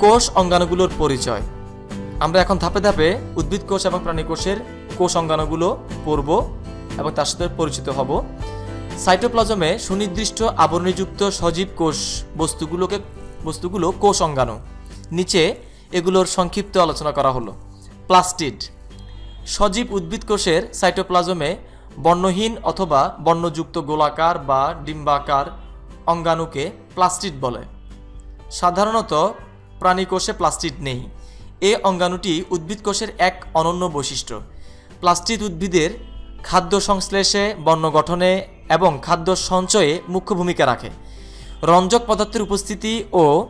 কোষ অঙ্গাণুগুলোর পরিচয়। আমরা এখন ধাপে ধাপে উদ্ভিদ কোষ এবং প্রাণী কোষের কোষ অঙ্গাণুগুলো পড়ব এবং তার সাথে পরিচিত হব। সাইটোপ্লাজমে সুনির্দিষ্ট আবরণীযুক্ত সজীব কোষ বস্তুগুলোকে, বস্তুগুলো কোষ অঙ্গাণু। নিচে এগুলোর সংক্ষিপ্ত আলোচনা করা হলো। প্লাস্টিড। সজীব উদ্ভিদ কোষের সাইটোপ্লাজমে বর্ণহীন অথবা বর্ণযুক্ত গোলাকার বা ডিম্বাকার অঙ্গাণুকে প্লাস্টিড বলে। সাধারণত প্রাণী কোষে প্লাস্টিড নেই। এ অঙ্গাণুটি উদ্ভিদ কোষের এক অনন্য বৈশিষ্ট্য। প্লাস্টিড উদ্ভিদের খাদ্য সংশ্লেষে, বর্ণ গঠনে এবং খাদ্য সঞ্চয়ে মুখ্য ভূমিকা রাখে। রঞ্জক পদার্থের উপস্থিতি ও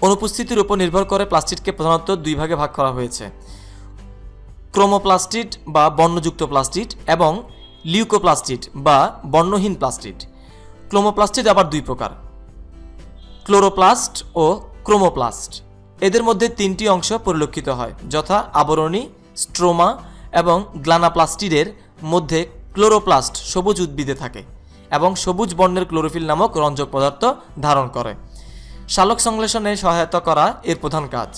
অনুপস্থিতির উপর নির্ভর করে প্লাস্টিডকে প্রধানত দুই ভাগে ভাগ করা হয়েছে। ক্রোমোপ্লাস্টিড বা বর্ণযুক্ত প্লাস্টিড এবং লিউকোপ্লাস্টিড বা বর্ণহীন প্লাস্টিড। ক্লোমোপ্লাস্টিড আবার দুই প্রকার। ক্লোরোপ্লাস্ট ও ক্রোমোপ্লাস্ট। এদের মধ্যে তিনটি অংশ পরিলক্ষিত হয়, যথা আবরণী, স্ট্রোমা এবং গ্লানাপ্লাস্টিডের মধ্যে ক্লোরোপ্লাস্ট সবুজ উদ্ভিদে থাকে এবং সবুজ বর্ণের ক্লোরোফিল নামক রঞ্জক পদার্থ ধারণ করে। শালক সংশ্লেষণে সহায়তা করা এর প্রধান কাজ।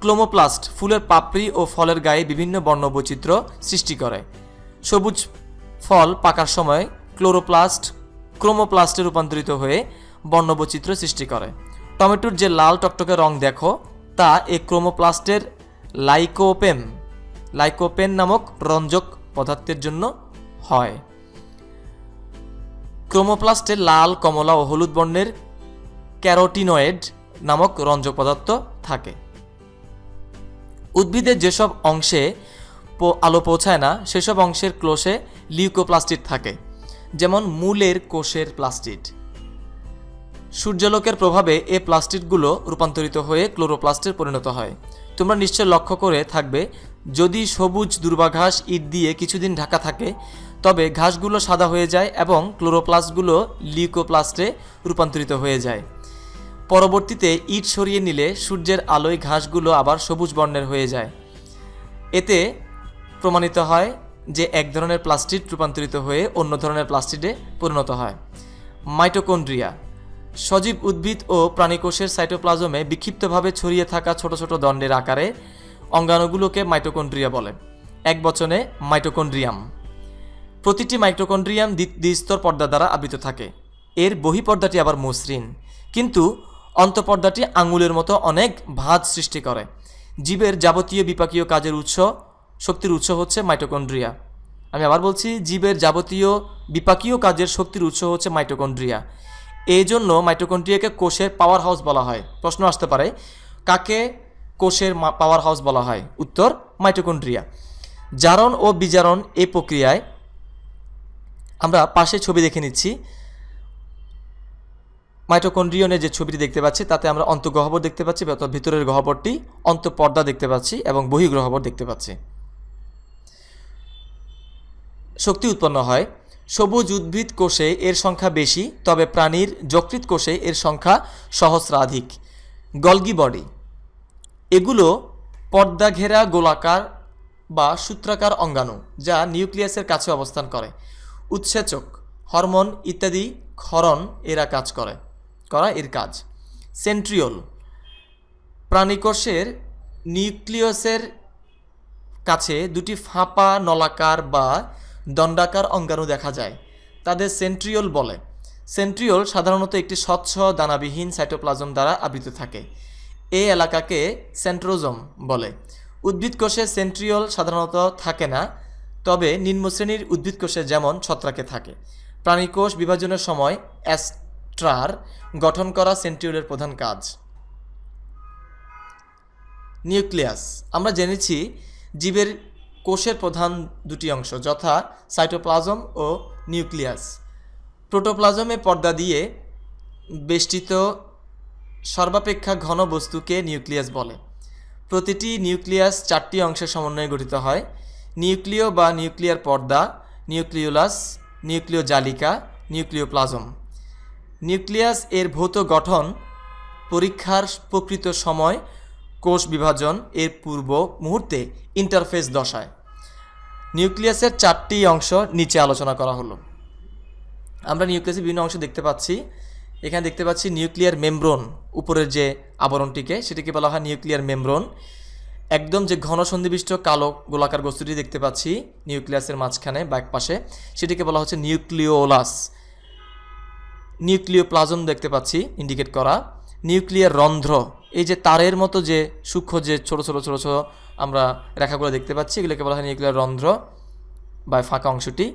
ক্লোমোপ্লাস্ট ফুলের পাপড়ি ও ফলের গায়ে বিভিন্ন বর্ণবৈচিত্র্য সৃষ্টি করে। সবুজ ফল পাকার সময় ক্লোরোপ্লাস্ট ক্রোমোপ্লাস্টে রূপান্তরিত হয়ে বর্ণবৈচিত্র্য সৃষ্টি করে। টমেটোর যে লাল টকটকে রং দেখো, তা এই ক্রোমোপ্লাস্টের লাইকোপেন লাইকোপেন নামক রঞ্জক পদার্থের জন্য হয়। ক্রোমোপ্লাস্টে লাল, কমলা ও হলুদ বর্ণের ক্যারোটিনয়েড নামক রঞ্জক পদার্থ থাকে। উদ্ভিদের যেসব অংশে আলো পৌঁছায় না, সেসব অংশের ক্লোশে লিউকোপ্লাস্টিড থাকে। যেমন মূলের কোষের প্লাস্টিড। সূর্যালোকের প্রভাবে এ প্লাস্টিডগুলো রূপান্তরিত হয়ে ক্লোরোপ্লাস্টে পরিণত হয়। তোমরা নিশ্চয় লক্ষ্য করে থাকবে, যদি সবুজ দুর্বাঘাস ইট দিয়ে কিছুদিন ঢাকা থাকে, তবে ঘাসগুলো সাদা হয়ে যায় এবং ক্লোরোপ্লাস্টগুলো লিউকোপ্লাস্টে রূপান্তরিত হয়ে যায়। পরবর্তীতে ইট সরিয়ে নিলে সূর্যের আলোয় ঘাসগুলো আবার সবুজ বর্ণের হয়ে যায়। এতে প্রমাণিত হয় যে এক ধরনের প্লাস্টিড রূপান্তরিত হয়ে অন্য ধরনের প্লাস্টিডে পরিণত হয়। মাইটোকন্ড্রিয়া, সজীব উদ্ভিদ ও প্রাণীকোষের সাইটোপ্লাজমে বিক্ষিপ্তভাবে ছড়িয়ে থাকা ছোট ছোট দণ্ডের আকারে অঙ্গাণুগুলোকে মাইটোকন্ড্রিয়া বলে। এক বচনে মাইটোকন্ড্রিয়াম। প্রতিটি মাইটোকন্ড্রিয়াম দ্বি- দ্বিস্তর পর্দা দ্বারা আবৃত থাকে। এর বহিপর্দাটি আবার মসৃণ, কিন্তু অন্তঃপর্দাটি আঙুলের মতো অনেক ভাঁজ সৃষ্টি করে। জীবের যাবতীয় বিপাকীয় কাজের উৎস শক্তির উৎস হচ্ছে মাইটোকন্ড্রিয়া। আমি আবার বলছি, জীবের যাবতীয় বিপাকীয় কাজের শক্তির উৎস হচ্ছে মাইটোকন্ড্রিয়া। এই জন্য মাইটোকন্ড্রিয়াকে কোষের পাওয়ার হাউস বলা হয়। প্রশ্ন আসতে পারে, কাকে কোষের পাওয়ার হাউস বলা হয়? উত্তর, মাইটোকন্ড্রিয়া। জারণ ও বিজারণ এই প্রক্রিয়ায় আমরা পাশে ছবি দেখে নিচ্ছি। মাইটোকন্ড্রিয়নের যে ছবিটি দেখতে পাচ্ছি, তাতে আমরা অন্তঃগহ্বর দেখতে পাচ্ছি, অর্থাৎ ভিতরের গহ্বরটি, অন্তঃপর্দা দেখতে পাচ্ছি এবং বহির্গহ্বর দেখতে পাচ্ছি। শক্তি উৎপন্ন হয়। সবুজ উদ্ভিদ কোষে এর সংখ্যা বেশি, তবে প্রাণীর যকৃৎ কোষে এর সংখ্যা সহস্রাধিক। Golgi body. এগুলো পর্দা ঘেরা গোলাকার বা সূত্রাকার অঙ্গাণু, যা নিউক্লিয়াসের কাছে অবস্থান করে। উৎসেচক, হরমোন ইত্যাদি ক্ষরণ এরা কাজ করে, করা এর কাজ। সেন্ট্রিওল। প্রাণীকোষের নিউক্লিয়াসের কাছে দুটি ফাঁপা নলাকার বা দণ্ডাকার অঙ্গাণু দেখা যায়। তাদের সেন্ট্রিওল বলে। সেন্ট্রিওল সাধারণত একটি স্বচ্ছ দানাবিহীন সাইটোপ্লাজম দ্বারা আবৃত থাকে। এই এলাকাকে সেন্ট্রোজম বলে। উদ্ভিদ কোষে সেন্ট্রিওল সাধারণত থাকে না, তবে নিম্ন শ্রেণির উদ্ভিদ কোষে যেমন ছত্রাকে থাকে। প্রাণীকোষ বিভাজনের সময় অ্যাস্ট্রার গঠন করা সেন্ট্রিওলের প্রধান কাজ। নিউক্লিয়াস। আমরা জেনেছি জীবের কোষের প্রধান দুটি অংশ, যথা সাইটোপ্লাজম ও নিউক্লিয়াস। প্রোটোপ্লাজমে পর্দা দিয়ে বেষ্টিত সর্বাপেক্ষা ঘন বস্তুকে নিউক্লিয়াস বলে। প্রতিটি নিউক্লিয়াস চারটি অংশের সমন্বয়ে গঠিত হয়। নিউক্লিয় বা নিউক্লিয়ার পর্দা, নিউক্লিওলাস নিউক্লিয় জালিকা নিউক্লিওপ্লাজম। নিউক্লিয়াস এর ভৌত গঠন পরীক্ষার প্রকৃত সময় কোষ বিভাজন এর পূর্ব মুহূর্তে ইন্টারফেস দশায়। নিউক্লিয়াসের চারটি অংশ নিচে আলোচনা করা হলো। আমরা নিউক্লিয়াসের বিভিন্ন অংশ দেখতে পাচ্ছি। এখানে দেখতে পাচ্ছি নিউক্লিয়ার মেমব্রন উপরের যে আবরণটিকে, সেটিকে বলা হয় নিউক্লিয়ার মেমব্রন। একদম যে ঘন সন্নিবিষ্ট কালো গোলাকার বস্তুটি দেখতে পাচ্ছি নিউক্লিয়াসের মাঝখানে বা পাশে সেটিকে বলা হচ্ছে নিউক্লিওলাস। নিউক্লিয় প্লাজম দেখতে পাচ্ছি ইন্ডিকেট করা। নিউক্লিয়ার রন্ধ্র এই যে তারের মতো যে সূক্ষ্ম যে ছোট ছোট ছোট ছোট আমরা রেখাগুলো দেখতে পাচ্ছি, এগুলোকে বলা হয় নিউক্লিয়ার রন্ধ্র বা ফাঁকা অংশটি।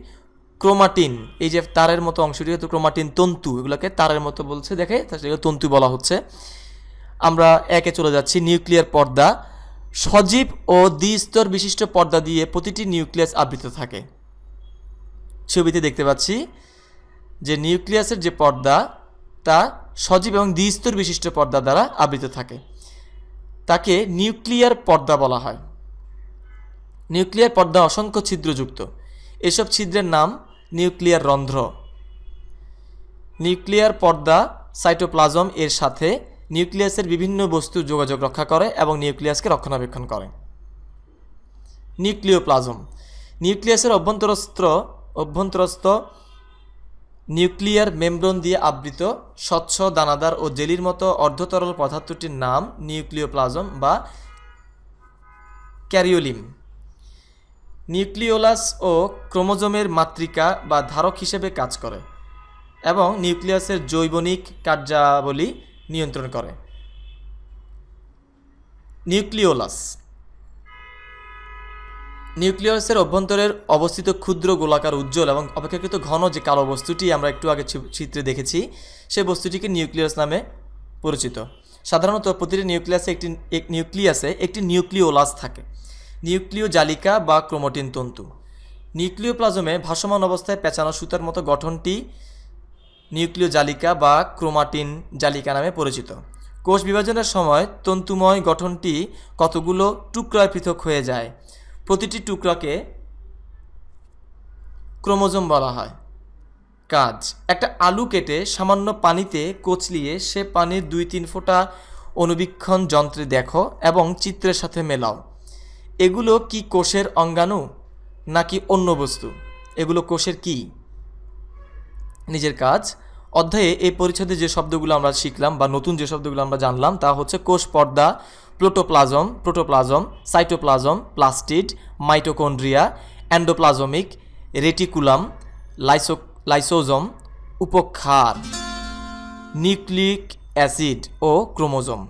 ক্রোমাটিন, এই যে তারের মতো অংশটি হচ্ছে ক্রোমাটিন তন্তু, এগুলোকে তারের মতো বলছে, দেখে সেগুলো তন্তু বলা হচ্ছে। আমরা একে চলে যাচ্ছি, নিউক্লিয়ার পর্দা। সজীব ও দ্বিস্তর বিশিষ্ট পর্দা দিয়ে প্রতিটি নিউক্লিয়াস আবৃত থাকে। ছবিতে দেখতে পাচ্ছি যে নিউক্লিয়াসের যে পর্দা, তা সজীব এবং দ্বিস্তর বিশিষ্ট পর্দা দ্বারা আবৃত থাকে। তাকে নিউক্লিয়ার পর্দা বলা হয়। নিউক্লিয়ার পর্দা অসংখ্য ছিদ্রযুক্ত। এসব ছিদ্রের নাম নিউক্লিয়ার রন্ধ্র। নিউক্লিয়ার পর্দা সাইটোপ্লাজম এর সাথে নিউক্লিয়াসের বিভিন্ন বস্তু যোগাযোগ রক্ষা করে এবং নিউক্লিয়াসকে রক্ষণাবেক্ষণ করে। নিউক্লিওপ্লাজম। নিউক্লিয়াসের অভ্যন্তরস্থ অভ্যন্তরস্থ নিউক্লিয়ার মেমব্রন দিয়ে আবৃত স্বচ্ছ দানাদার ও জেলির মতো অর্ধতরল পদার্থটির নাম নিউক্লিওপ্লাজম বা ক্যারিওলিম নিউক্লিওলাস ও ক্রোমোজোমের মাতৃকা বা ধারক হিসেবে কাজ করে এবং নিউক্লিয়াসের জৈবনিক কার্যাবলী নিয়ন্ত্রণ করে। নিউক্লিওলাস নিউক্লিয়াসের অভ্যন্তরের অবস্থিত ক্ষুদ্র গোলাকার উজ্জ্বল এবং অপেক্ষাকৃত ঘন যে কালো বস্তুটি আমরা একটু আগে চিত্রে দেখেছি সেই বস্তুটিকে নিউক্লিয়াস নামে পরিচিত। সাধারণত প্রতিটি নিউক্লিয়াসে একটি নিউক্লিয়াসে একটি নিউক্লিওলাস থাকে নিউক্লিয় জালিকা বা ক্রোমোটিন তন্তু। নিউক্লিওপ্লাজমে ভাসমান অবস্থায় পেঁচানো সুতার মতো গঠনটি নিউক্লিয় জালিকা বা ক্রোমাটিন জালিকা নামে পরিচিত। কোষ বিভাজনের সময় তন্তুময় গঠনটি কতগুলো টুকরায় পৃথক হয়ে যায় প্রতিটি টুকরাকে ক্রোমোজোম বলা হয়। কাজ, একটা আলু কেটে সামান্য পানিতে কচলিয়ে সে পানির দুই তিন ফোঁটা অনুবীক্ষণ যন্ত্রে দেখো এবং চিত্রের সাথে মেলাও। এগুলো কি কোষের অঙ্গাণু নাকি অন্য বস্তু? এগুলো কোষের কী? নিজের কাজ। অধ্যায়ে এই পরিচ্ছেদে যে শব্দগুলো আমরা শিখলাম বা নতুন যে শব্দগুলো আমরা জানলাম তা হচ্ছে কোষ পর্দা protoplasm protoplasm cytoplasm plastid mitochondria endoplasmic reticulum লাইসো lysosome উপক্ষার নিউক্লিক অ্যাসিড ও ক্রোমোজোম।